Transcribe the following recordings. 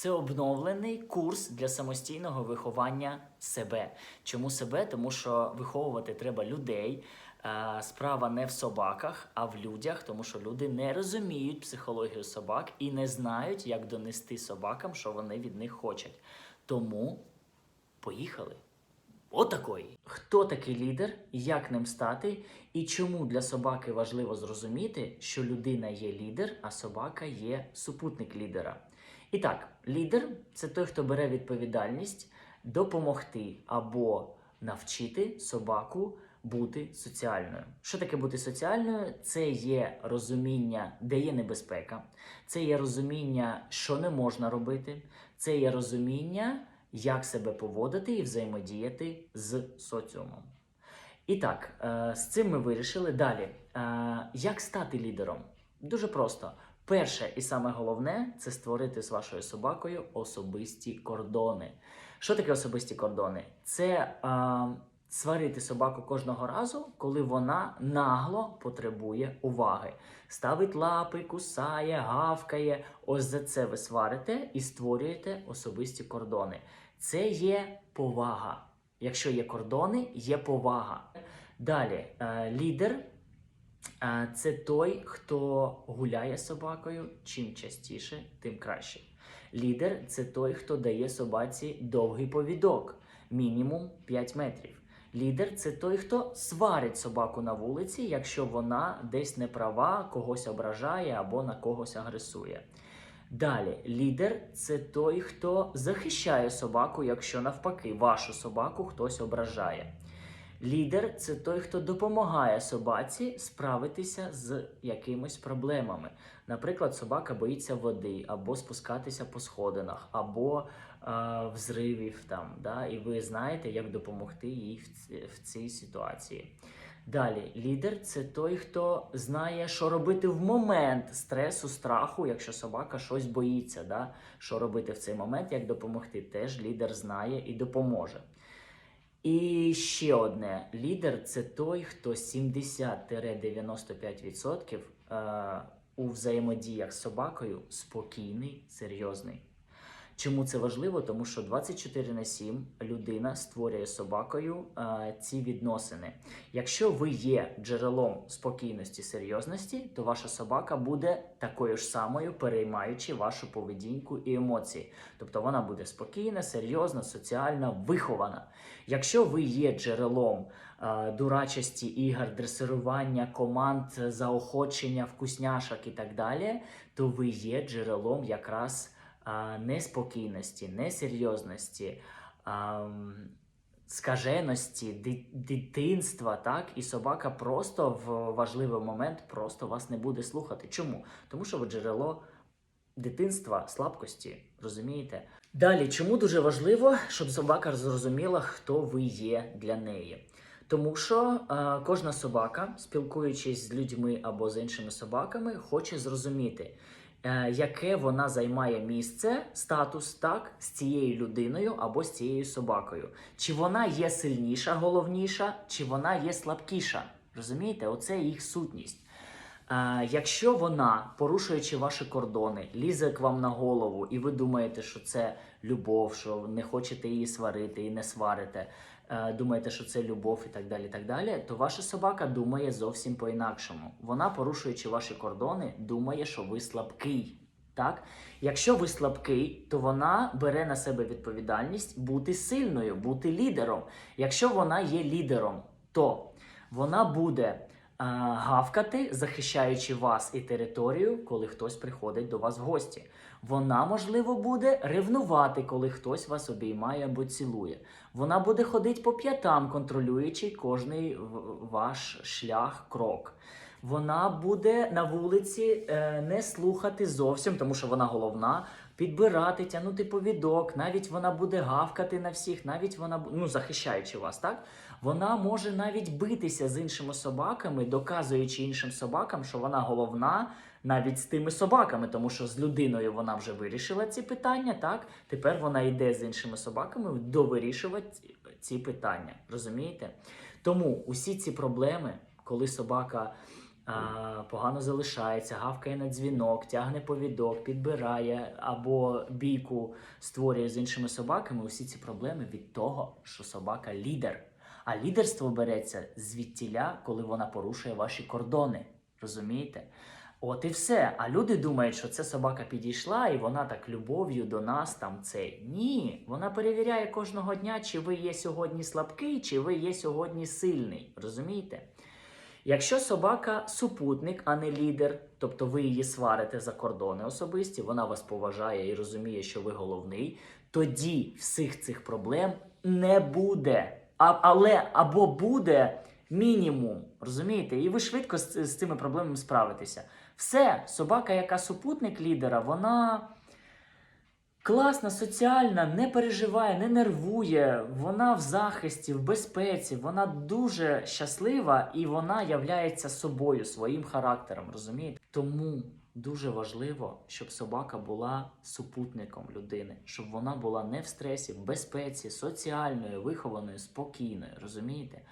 це обновлений курс для самостійного виховання себе. Чому себе? Тому що виховувати треба людей. Е, Справа не в собаках, а в людях, тому що люди не розуміють психологію собак і не знають, як донести собакам, що вони від них хочуть. Тому поїхали. Отакої. Хто такий лідер, як ним стати, і чому для собаки важливо зрозуміти, що людина є лідер, а собака є супутник лідера. І так, лідер це той, хто бере відповідальність допомогти або навчити собаку бути соціальною. Що таке бути соціальною? Це є розуміння, де є небезпека, це є розуміння, що не можна робити, це є розуміння, як себе поводити і взаємодіяти з соціумом. І так, е, з цим ми вирішили. Далі, е, як стати лідером? Дуже просто. Перше і саме головне це створити з вашою собакою особисті кордони. Що таке особисті кордони? Це е, сварити собаку кожного разу, коли вона нагло потребує уваги. Ставить лапи, кусає, гавкає. Ось за це ви сварите і створюєте особисті кордони. Це є повага. Якщо є кордони, є повага. Далі, е, лідер це той, хто гуляє собакою. Чим частіше, тим краще. Лідер це той, хто дає собаці довгий повідок, мінімум 5 метрів. Лідер це той, хто сварить собаку на вулиці, якщо вона десь не права, когось ображає або на когось агресує. Далі, лідер це той, хто захищає собаку, якщо навпаки, вашу собаку хтось ображає. Лідер це той, хто допомагає собаці справитися з якимись проблемами. Наприклад, собака боїться води, або спускатися по сходинах, або е, взривів там, да, і ви знаєте, як допомогти їй в, в цій ситуації. Далі, лідер це той, хто знає, що робити в момент стресу, страху, якщо собака щось боїться. Да? Що робити в цей момент, як допомогти. Теж лідер знає і допоможе. І ще одне: лідер це той, хто 70-95% е, у взаємодіях з собакою спокійний, серйозний. Чому це важливо? Тому що 24 на 7 людина створює собакою е, ці відносини. Якщо ви є джерелом спокійності, серйозності, то ваша собака буде такою ж самою, переймаючи вашу поведінку і емоції. Тобто вона буде спокійна, серйозна, соціальна, вихована. Якщо ви є джерелом е, дурачості ігор, дресирування команд, заохочення, вкусняшок і так далі, то ви є джерелом якраз неспокійності, несерйозності, скаженості, дитинства, так? І собака просто в важливий момент просто вас не буде слухати. Чому? Тому що ви джерело дитинства, слабкості, розумієте? Далі, чому дуже важливо, щоб собака зрозуміла, хто ви є для неї? Тому що е, кожна собака, спілкуючись з людьми або з іншими собаками, хоче зрозуміти, яке вона займає місце, статус так з цією людиною або з цією собакою. Чи вона є сильніша, головніша, чи вона є слабкіша. Розумієте, оце їх сутність. Е, якщо вона, порушуючи ваші кордони, лізе к вам на голову, і ви думаєте, що це любов, що не хочете її сварити і не сварите, е, думаєте, що це любов і так далі, так далі, то ваша собака думає зовсім по-інакшому. Вона, порушуючи ваші кордони, думає, що ви слабкий. Так? Якщо ви слабкий, то вона бере на себе відповідальність бути сильною, бути лідером. Якщо вона є лідером, то вона буде гавкати, захищаючи вас і територію, коли хтось приходить до вас в гості. Вона, можливо, буде ревнувати, коли хтось вас обіймає або цілує. Вона буде ходити по п'ятам, контролюючи кожний ваш шлях, крок. Вона буде на вулиці е, не слухати зовсім, тому що вона головна, підбирати, тягнути повідок, навіть вона буде гавкати на всіх, навіть вона ну, захищаючи вас, так? Вона може навіть битися з іншими собаками, доказуючи іншим собакам, що вона головна навіть з тими собаками, тому що з людиною вона вже вирішила ці питання, так? Тепер вона йде з іншими собаками довирішувати ці питання. Розумієте? Тому усі ці проблеми, коли собака погано залишається, гавкає на дзвінок, тягне повідок, підбирає або бійку створює з іншими собаками. Усі ці проблеми від того, що собака лідер. А лідерство береться звідтіля, коли вона порушує ваші кордони. Розумієте? От і все. А люди думають, що це собака підійшла, і вона так любов'ю до нас там це. Ні, вона перевіряє кожного дня, чи ви є сьогодні слабкий, чи ви є сьогодні сильний. Розумієте? Якщо собака супутник, а не лідер, тобто ви її сварите за кордони особисті, вона вас поважає і розуміє, що ви головний, тоді всіх цих проблем не буде. А, але або буде мінімум, розумієте? І ви швидко з, з цими проблемами справитеся. Все, собака, яка супутник лідера, вона класна, соціальна, не переживає, не нервує, вона в захисті, в безпеці, вона дуже щаслива і вона являється собою, своїм характером, розумієте? Тому дуже важливо, щоб собака була супутником людини, щоб вона була не в стресі, в безпеці, соціальною, вихованою, спокійною, розумієте?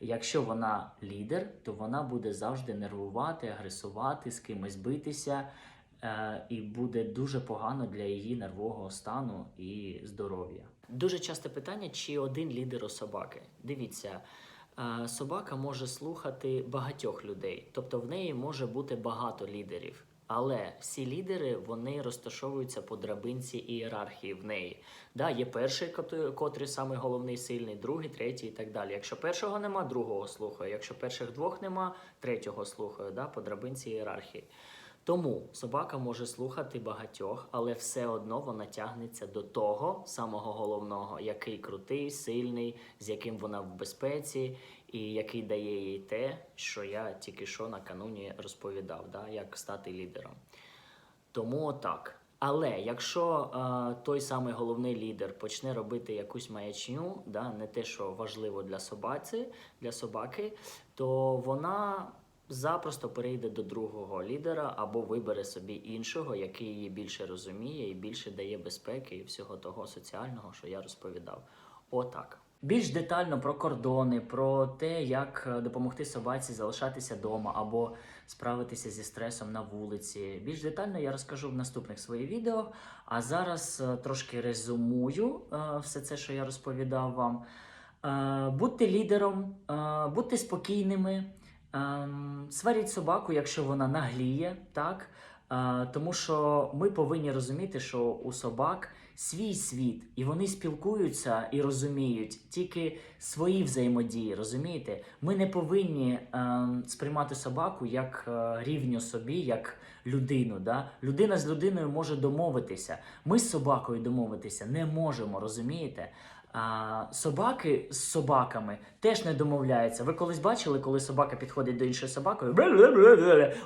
Якщо вона лідер, то вона буде завжди нервувати, агресувати, з кимось битися, і буде дуже погано для її нервового стану і здоров'я. Дуже часте питання, чи один лідер у собаки. Дивіться, е, собака може слухати багатьох людей, тобто в неї може бути багато лідерів. Але всі лідери вони розташовуються по драбинці ієрархії в неї. Да, є перший, котрий самий головний, сильний, другий, третій і так далі. Якщо першого нема, другого слухаю. Якщо перших двох нема, третього слухаю, да, по драбинці ієрархії. Тому собака може слухати багатьох, але все одно вона тягнеться до того самого головного, який крутий, сильний, з яким вона в безпеці, і який дає їй те, що я тільки що накануні розповідав, да, як стати лідером. Тому так. Але якщо е, той самий головний лідер почне робити якусь маячню, да, не те, що важливо для собаці, для собаки, то вона запросто перейде до другого лідера або вибере собі іншого, який її більше розуміє і більше дає безпеки і всього того соціального, що я розповідав. Отак. Більш детально про кордони, про те, як е, допомогти собаці залишатися вдома або справитися зі стресом на вулиці. Більш детально я розкажу в наступних своїх відео. А зараз е, трошки резюмую е, все це, що я розповідав вам. Будьте лідером, будьте спокійними, сваріть собаку, якщо вона нагліє, так? Е, Тому що ми повинні розуміти, що у собак свій світ, і вони спілкуються і розуміють тільки свої взаємодії. Розумієте? Ми не повинні ем, сприймати собаку як е, рівню собі, як людину. Да? Людина з людиною може домовитися. Ми з собакою домовитися не можемо, розумієте? А собаки з собаками теж не домовляються. Ви колись бачили, коли собака підходить до іншої собакою?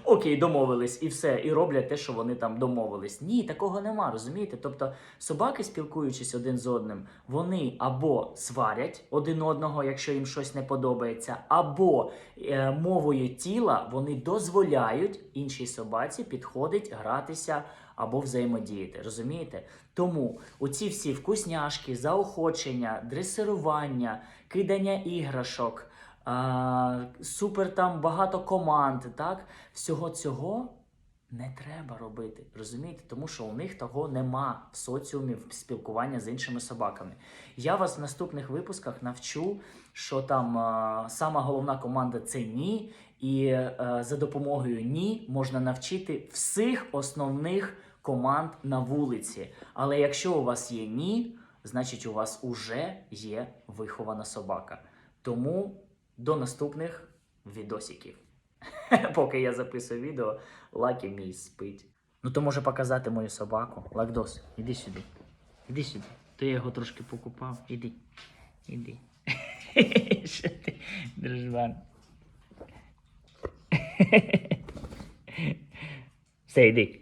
Окей, домовились і все, і роблять те, що вони там домовились. Ні, такого нема, розумієте? Тобто собаки, спілкуючись один з одним, вони або сварять один одного, якщо їм щось не подобається, або е, мовою тіла вони дозволяють іншій собаці підходить гратися або взаємодіяти. Розумієте? Тому оці всі вкусняшки, заохочення, дресирування, кидання іграшок, а, супер там багато команд, так? Всього цього не треба робити. Розумієте? Тому що у них того нема в соціумі в спілкування з іншими собаками. Я вас в наступних випусках навчу, що там а, сама головна команда це ні, і е, за допомогою ні можна навчити всіх основних команд на вулиці. Але якщо у вас є ні, значить у вас уже є вихована собака. Тому до наступних відосиків. Поки я записую відео, Лакі мій спить. Ну то може показати мою собаку. Лакдос, іди сюди. Іди сюди. То я його трошки покупав. Іди. Іди. Що ти, дружбан? Все, йди.